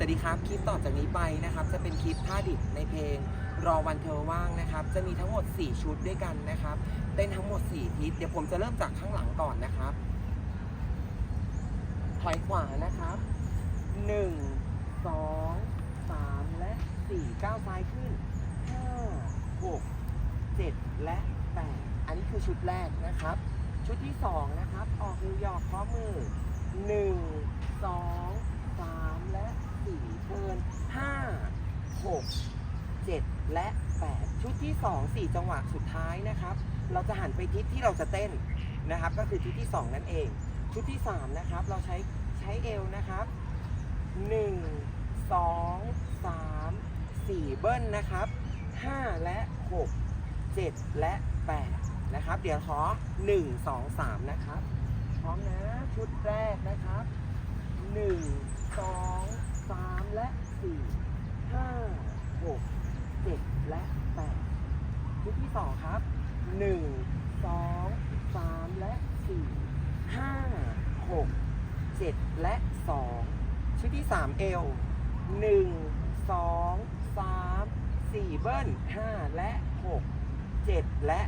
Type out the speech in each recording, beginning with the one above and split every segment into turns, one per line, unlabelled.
สวัสดีครับคลิปต่อจากนี้ไปนะครับ จะเป็นคลิปท่าดิบในเพลง รอวันเธอว่างนะครับ จะมีทั้งหมด 4 ชุดด้วยกันนะครับเต้นทั้งหมด 4 ทิศเดี๋ยวผมจะเริ่มจากข้างหลังก่อนนะครับ ถอยขวานะครับ 1 2 3 และ 4 ก้าวซ้ายขึ้น 5 6 7 และ 8 อันนี้คือชุดแรกนะครับ ชุดที่ 2 นะครับ ออกนิวยอร์กพร้อมมือ 1 2 3 และ 4เทิร์น5 6 7และ 8 ชุดที่ 2 4 จังหวะสุดท้ายนะครับ เราจะหันไปทิศที่เราจะเต้นนะครับ ก็คือทิศที่ 2 นั่นเอง ชุดที่ 3 นะครับ เราใช้ใช้เอวนะครับ 1 2 3 4 เบิ้ลนะครับ 5 และ 6 7 และ 8 นะครับ เดี๋ยวขอ 1 2 3 นะครับ พร้อมนะ ชุดแรกนะครับ 1 2 3และ4 5 6 7และ8ชุดที่2ครับ1 2 3และ4 5 6 7และ2ชุดที่3เอว1 2 3 4เบิ้ล5และ6 7และ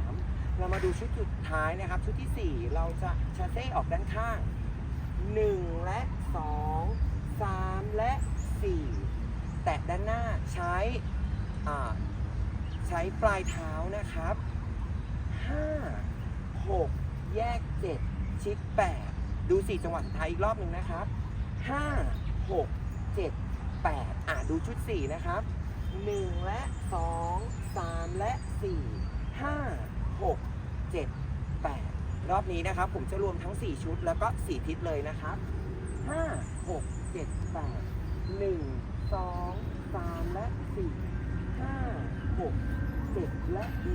3เรามาดูชุดสุดท้ายนะครับ ชุดที่4เราจะชาเซ่ออกด้านข้าง 1 และ 2 3 และ 4 แตะด้านหน้าใช้ใช้ปลายเท้านะครับ 5 6 แยก 7 ชิด 8 ดู 4 จังหวะสุดท้ายอีกรอบหนึ่งนะครับ 5 6 7 8 อ่าดูชุด 4 นะครับ 1 และ 2 3 และ 4 5 6 7 8 รอบนี้นะครับ ผมจะรวมทั้ง 4 ชุดแล้วก็ 4 ทิศเลยนะครับ 5 6 7 8 1 3และ4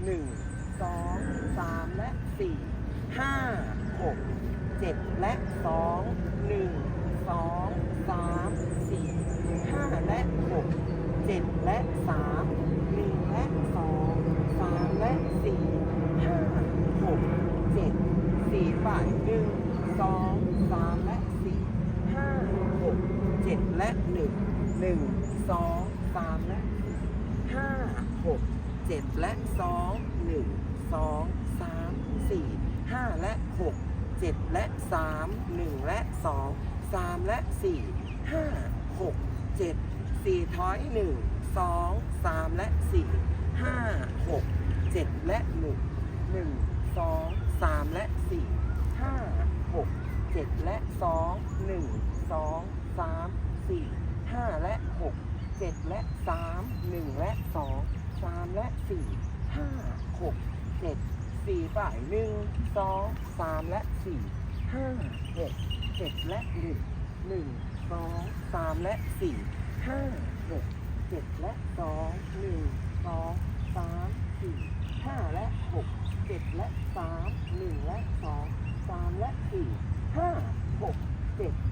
5 6 7และ1 1 2 3และ4 5 6 7และ2 1 2 3 4 5และ6 7และ3 1และ2 3และ4 5 6 7 4ฝ่าย1 2 3และ4 5 6 7และ1 สามและห้าหกเจ็ดและสองหนึ่งสองสามสี่ห้าและหกเจ็ดและสามหนึ่งและสองสามและสี่ห้าหกเจ็ดสี่ถอยหนึ่งสองสามและสี่ห้าหกเจ็ดและหนึ่งหนึ่งสองสามและสี่ห้าหกเจ็ดและสองหนึ่งสองสามสี่ห้าและ 6 7และ3 1และ2 3และ4 5 6 7 4ฝ่าย1 2 3และ4 5 6 7และ1 1 2 3และ4 5 6 7และ2 1 2 3 4 5และ6 7และ3 1และ2 3และ4 5 6 7 4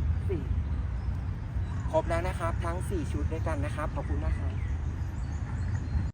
ครบแล้วนะครับ ทั้ง 4 ชุดด้วยกันนะครับ ขอบคุณนะครับ